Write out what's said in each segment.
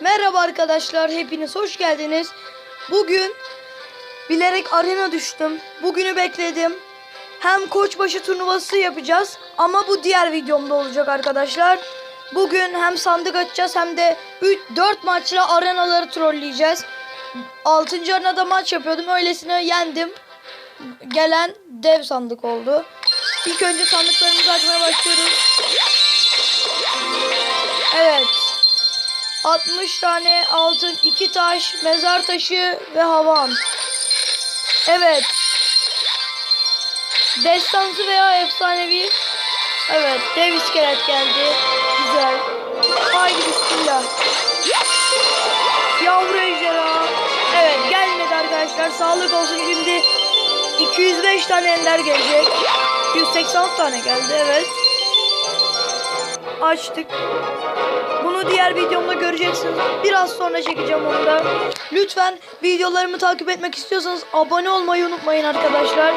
Merhaba arkadaşlar, hepiniz hoş geldiniz. Bugün bilerek arena düştüm. Bugünü bekledim. Hem koçbaşı turnuvası yapacağız ama bu diğer videomda olacak arkadaşlar. Bugün hem sandık açacağız hem de 3 4 maçla arenaları trolleyeceğiz. 6. arenada maç yapıyordum. Öylesine yendim. Gelen dev sandık oldu. İlk önce sandıklarımızı açmaya başlıyoruz. Evet. 60 tane altın, 2 taş, mezar taşı ve havan. Evet. Destansı veya efsanevi. Evet, dev iskelet geldi. Güzel. Haydi bismillah. Yavru ejderha. Evet, gelmedi arkadaşlar. Sağlık olsun şimdi. 205 tane ender gelecek. 186 tane geldi, evet. Açtık. Bunu diğer videomda göreceksiniz. Biraz sonra çekeceğim onu da. Lütfen videolarımı takip etmek istiyorsanız abone olmayı unutmayın arkadaşlar.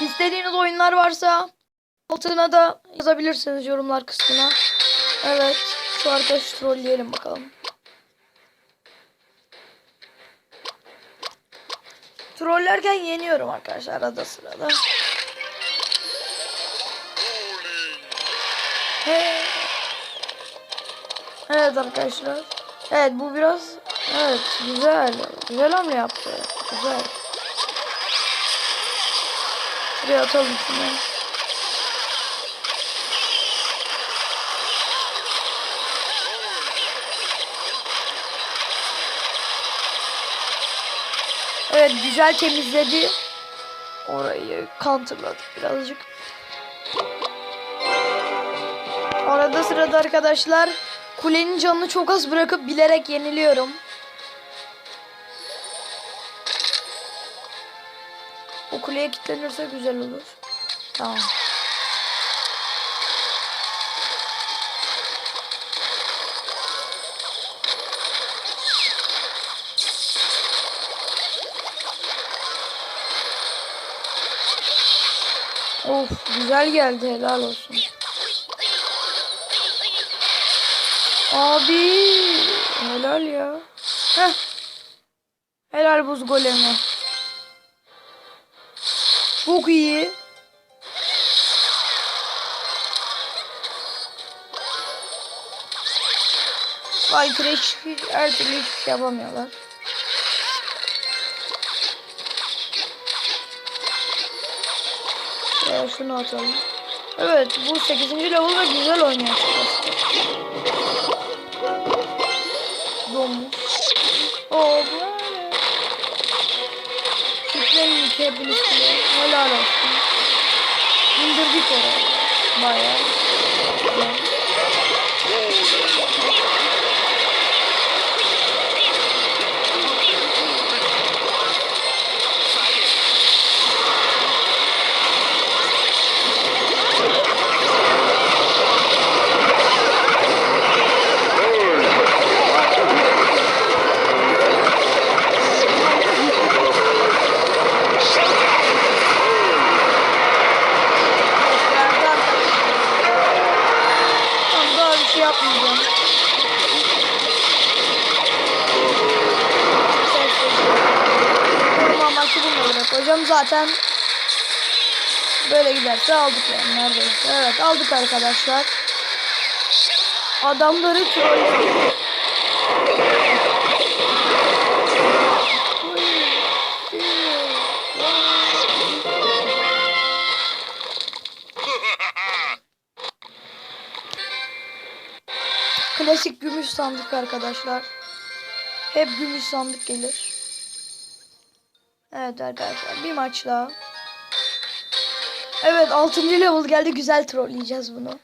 İstediğiniz oyunlar varsa altına da yazabilirsiniz yorumlar kısmına. Evet. Şu arkadaşı trolleyelim bakalım. Trollerken yeniyorum arkadaşlar arada sırada. Hey. Evet arkadaşlar. Evet bu biraz evet güzel. Güzel hamle yaptı. Güzel. Şuraya atalım şunu. Evet güzel temizledi. Orayı counterladık birazcık. Arada sırada arkadaşlar kulenin canını çok az bırakıp bilerek yeniliyorum. O kuleye kilitlenirse güzel olur. Tamam. Of güzel geldi helal olsun. Abi helal ya. Heh. Helal buz golemi. Çok iyi. Vay Crash her türlü hiçbir şey yapamıyorlar. Ya şunu atalım. Evet bu 8. level'da güzel oynuyor açıkçası. Domuz. Oo. Kitlenin iki hepiniz bile. Helal olsun. İndirdik oraya. Bayağı. Verdi arkadaşlar. Tamam daha bir şey yapmayacağım. Koruma amaçlı bırakacağım. Zaten böyle giderse aldık yani neredeyse. Evet aldık arkadaşlar. Adamları trolledik. Klasik gümüş sandık arkadaşlar. Hep gümüş sandık gelir. Evet arkadaşlar bir maç daha. Evet 6. level geldi güzel trolleyeceğiz bunu.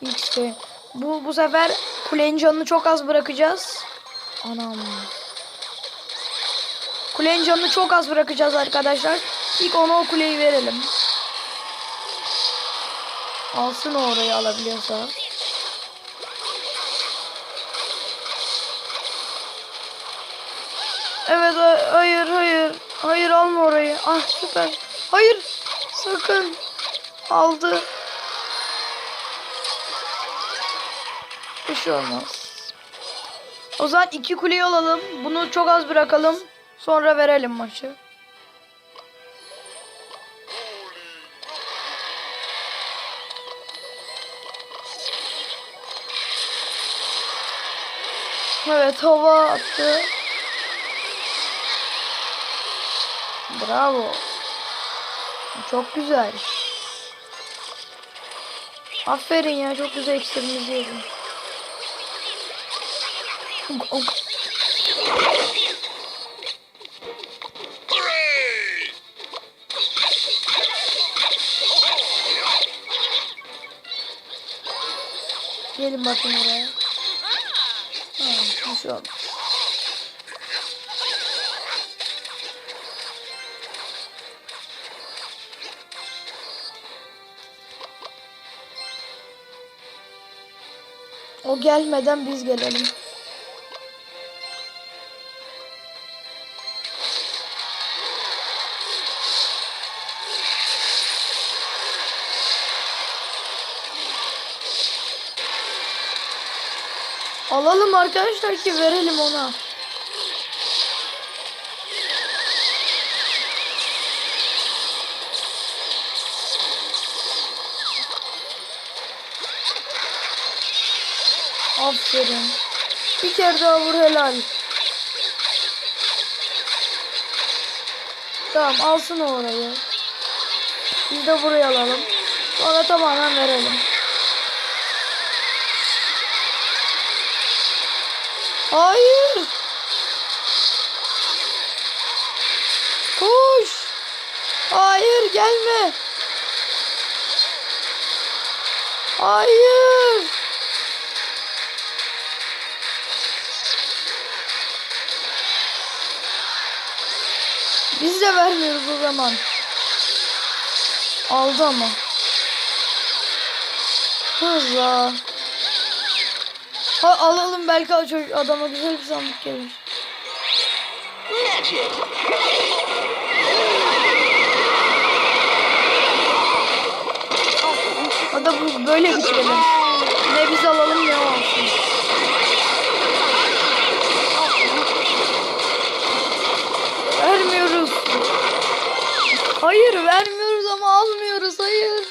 XP. Bu bu sefer kulenin canını çok az bırakacağız. Anam. Kulenin canını çok az bırakacağız arkadaşlar. İlk ona o kuleyi verelim. Alsın o orayı alabiliyorsa. Evet ha- hayır hayır. Hayır alma orayı. Ah süper. Hayır. Sakın. Aldı. Bir şey olmaz. O zaman iki kuleyi alalım. Bunu çok az bırakalım. Sonra verelim maçı. Evet hava attı. Bravo. Çok güzel. Aferin ya çok güzel iksirimizi yedin. Bakın oraya. Ha, bir şey olmaz. O gelmeden biz gelelim. Arkadaşlar ki verelim ona. Aferin. Bir kere daha vur helal. Tamam alsın orayı. Biz de buraya alalım. Sonra tamamen verelim. Hayır. Koş. Hayır gelme. Hayır. Biz de vermiyoruz o zaman. Aldı ama. Hızla. Ha, alalım belki o çocuk adama güzel bir sandık gelir. Magic! O da bu böyle bitirelim. Ne biz alalım ne olsun. Vermiyoruz. Hayır vermiyoruz ama almıyoruz. Hayır.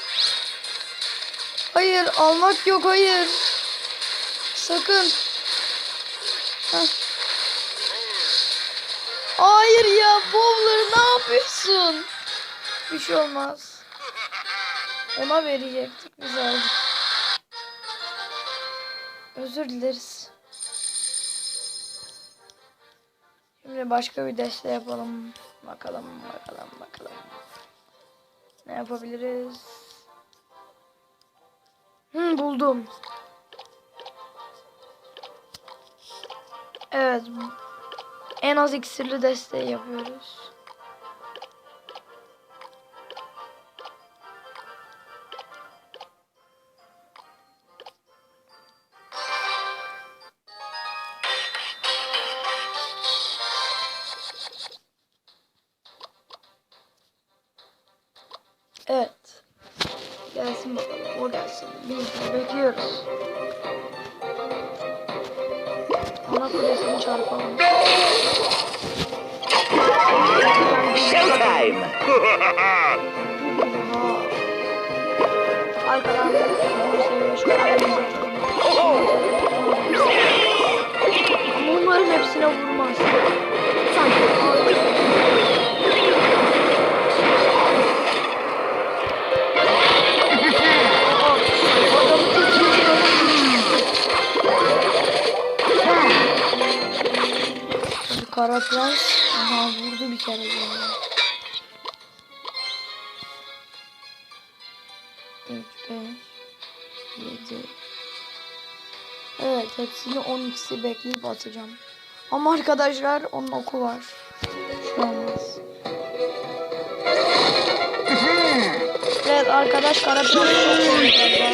Hayır almak yok hayır. Sakın. Heh. Hayır ya Bowler ne yapıyorsun? Bir şey olmaz. Ona verecektik biz. Özür dileriz. Şimdi başka bir deste yapalım. Bakalım bakalım bakalım. Ne yapabiliriz? Hmm, buldum. Evet. En az iksirli desteği yapıyoruz. Ana kulesini çarpalım. Showtime! Arkadan bu seviye şu aramıza Ama umarım hepsine vurmaz. Adamı Kara Prens aha vurdu bir kere böyle. 3, 5, 7 Evet hepsini 12'si bekleyip atacağım. Ama arkadaşlar onun oku var. Şu olmaz. Evet arkadaş kara prens çok sevdi galiba.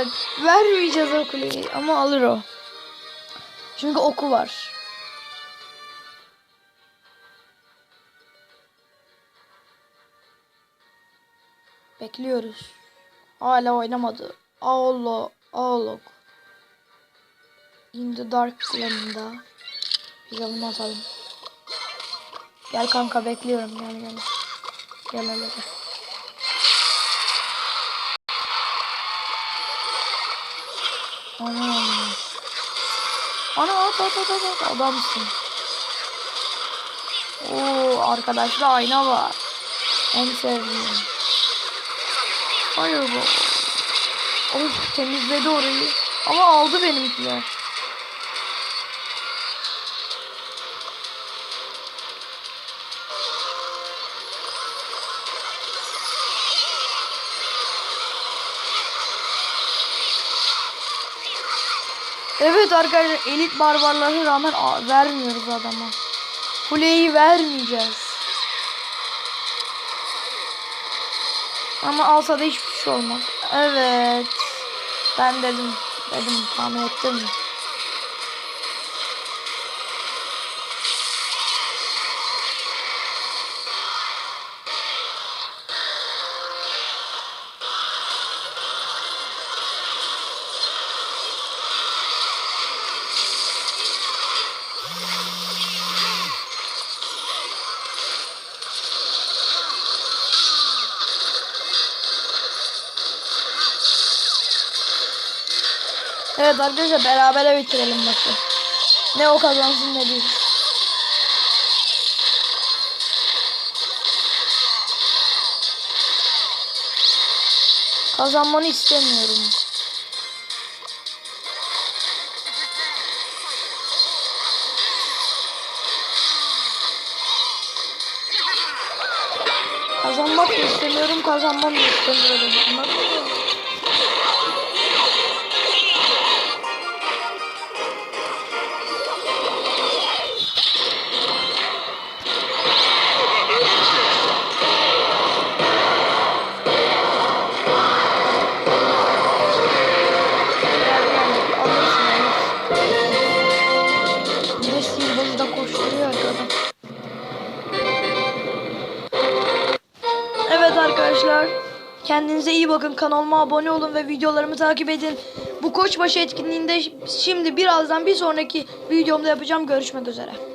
Magic! Vermeyeceğiz o kuleyi ama alır o. Çünkü oku var. Bekliyoruz. Hala oynamadı. Aolo, Aolok. In the Dark planında. Biz atalım. Gel kanka bekliyorum gel gel. Gel hele Ana at at at at at adamsın. Oo arkadaşlar ayna var. En sevdiğim. Hayır bu. Of temizledi orayı. Ama aldı benimkiler. Evet arkadaşlar elit barbarlara rağmen vermiyoruz adama. Kuleyi vermeyeceğiz. Ama alsa da hiçbir şey olmaz. Evet. Ben dedim. Dedim tahmin ettim. Evet arkadaşlar berabere bitirelim maçı. Ne o kazansın ne biz. Kazanmanı istemiyorum. Kazanmak istemiyorum, kazanmanı da istemiyorum. Anladın mı? Kendinize iyi bakın. Kanalıma abone olun ve videolarımı takip edin. Bu Koçbaşı etkinliğinde şimdi birazdan bir sonraki videomda yapacağım. Görüşmek üzere.